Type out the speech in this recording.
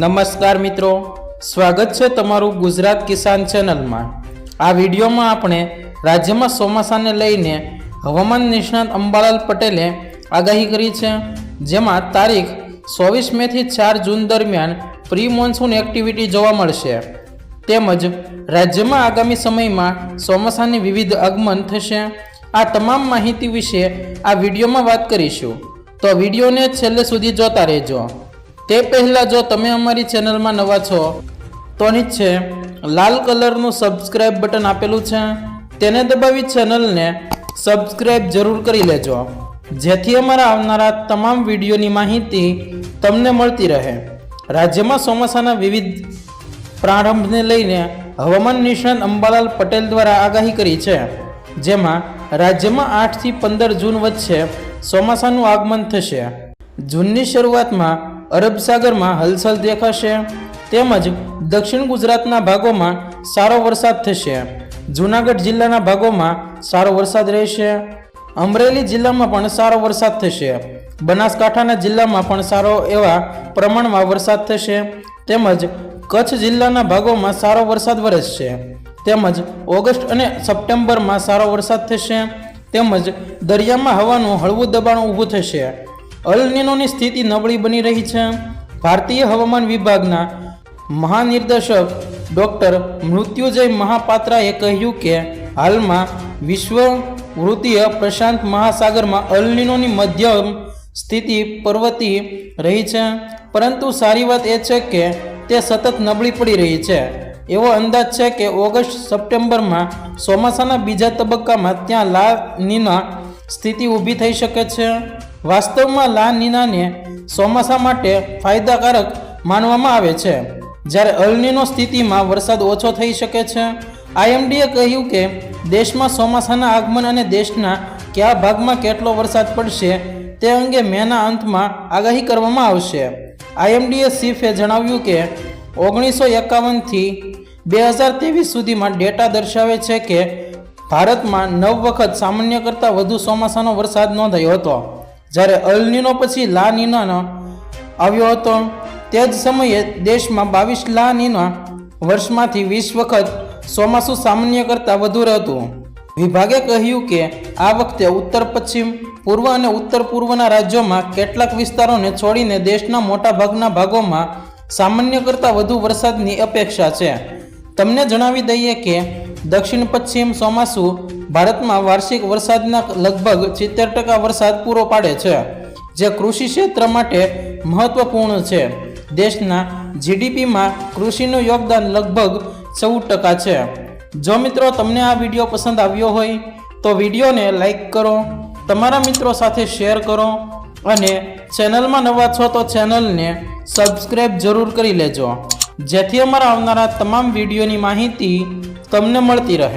નમસ્કાર મિત્રો, સ્વાગત છે તમારું ગુજરાત કિસાન ચેનલમાં. આ વિડીયોમાં આપણે રાજ્યમાં ચોમાસાને લઈને હવામાન નિષ્ણાત અંબાલાલ પટેલે આગાહી કરી છે, જેમાં તારીખ ચોવીસ મેથી ચાર જૂન દરમિયાન પ્રી મોન્સૂન એક્ટિવિટી જોવા મળશે. તેમજ રાજ્યમાં આગામી સમયમાં ચોમાસાની વિવિધ આગમન થશે. આ તમામ માહિતી વિશે આ વિડીયોમાં વાત કરીશું. તો વિડીયોને છેલ્લે સુધી જોતા રહેજો. તે પહેલાં જો તમે અમારી ચેનલમાં નવા છો તો નીચે લાલ કલરનું સબસ્ક્રાઇબ બટન આપેલું છે. તેને દબાવી ચેનલને સબસ્ક્રાઇબ જરૂર કરી લેજો. જેથી અમારા આવનારા તમામ વિડીયોની માહિતી તમને મળતી રહે. રાજ્યમાં ચોમાસાના વિવિધ પ્રારંભને લઈને હવામાન નિષ્ણાત અંબાલાલ પટેલ દ્વારા આગાહી કરી છે, જેમાં રાજ્યમાં આઠથી પંદર જૂન વચ્ચે ચોમાસાનું આગમન થશે. જૂનની શરૂઆતમાં અરબ સાગરમાં હલચલ દેખાશે તેમજ દક્ષિણ ગુજરાતના ભાગોમાં સારો વરસાદ થશે. જૂનાગઢ જિલ્લાના ભાગોમાં સારો વરસાદ રહેશે. અમરેલી જિલ્લામાં પણ સારો વરસાદ થશે. બનાસકાંઠાના જિલ્લામાં પણ સારો એવા પ્રમાણમાં વરસાદ થશે. તેમજ કચ્છ જિલ્લાના ભાગોમાં સારો વરસાદ વરસશે. તેમજ ઓગસ્ટ અને સપ્ટેમ્બરમાં સારો વરસાદ થશે. તેમજ દરિયામાં હવાનું હળવું દબાણ ઊભું થશે. અલનીનોની સ્થિતિ નબળી બની રહી છે. ભારતીય હવામાન વિભાગના મહાનિર્દેશક ડૉક્ટર મૃત્યુજય મહાપાત્રાએ કહ્યું કે, હાલમાં વિશ્વ વૃત્તીય પ્રશાંત મહાસાગરમાં અલનિનોની મધ્યમ સ્થિતિ પર્વતી રહી છે. પરંતુ સારી વાત એ છે કે, તે સતત નબળી પડી રહી છે. એવો અંદાજ છે કે ઓગસ્ટ સપ્ટેમ્બરમાં ચોમાસાના બીજા તબક્કામાં ત્યાં લા, નીના સ્થિતિ ઊભી થઈ શકે છે. વાસ્તવમાં લા નીનાને ચોમાસા માટે ફાયદાકારક માનવામાં આવે છે. જ્યારે અલનીનો સ્થિતિમાં વરસાદ ઓછો થઈ શકે છે, આઈએમડીએ કહ્યું કે દેશમાં ચોમાસાના આગમન અને દેશના કયા ભાગમાં કેટલો વરસાદ પડશે તે અંગે મેના અંતમાં આગાહી કરવામાં આવશે. આઈએમડીએ સીફે જણાવ્યું કે ઓગણીસો એકાવનથી બે હજાર ત્રેવીસ સુધીમાં ડેટા દર્શાવે છે કે ભારતમાં નવ વખત સામાન્ય કરતાં વધુ ચોમાસાનો વરસાદ નોંધાયો હતો. જ્યારે અલનીનો પછી લા નીનાનો આવ્યો હતો, તે જ સમયે દેશમાં બાવીસ લા નીના વર્ષમાંથી વીસ વખત ચોમાસું સામાન્ય કરતાં વધુ રહેતું. વિભાગે કહ્યું કે, આ વખતે ઉત્તર પશ્ચિમ, પૂર્વ અને ઉત્તર પૂર્વના રાજ્યોમાં કેટલાક વિસ્તારોને છોડીને દેશના મોટાભાગના ભાગોમાં સામાન્ય કરતાં વધુ વરસાદની અપેક્ષા છે. તમને જણાવી દઈએ કે, દક્ષિણ પશ્ચિમ ચોમાસું ભારતમાં વાર્ષિક વરસાદના લગભગ સિત્તેર ટકા વરસાદ પૂરો પાડે છે, જે કૃષિ ક્ષેત્ર માટે મહત્વપૂર્ણ છે. દેશના જીડીપીમાં કૃષિનું યોગદાન લગભગ ચૌદ ટકા છે. જો મિત્રો તમને આ વીડિયો પસંદ આવ્યો હોય, તો વિડીયોને લાઈક કરો, તમારા મિત્રો સાથે શેર કરો અને ચેનલમાં નવા છો તો ચેનલને સબસ્ક્રાઈબ જરૂર કરી લેજો. જેથી અમારા આવનારા તમામ વિડીયોની માહિતી તમને મળતી રહે.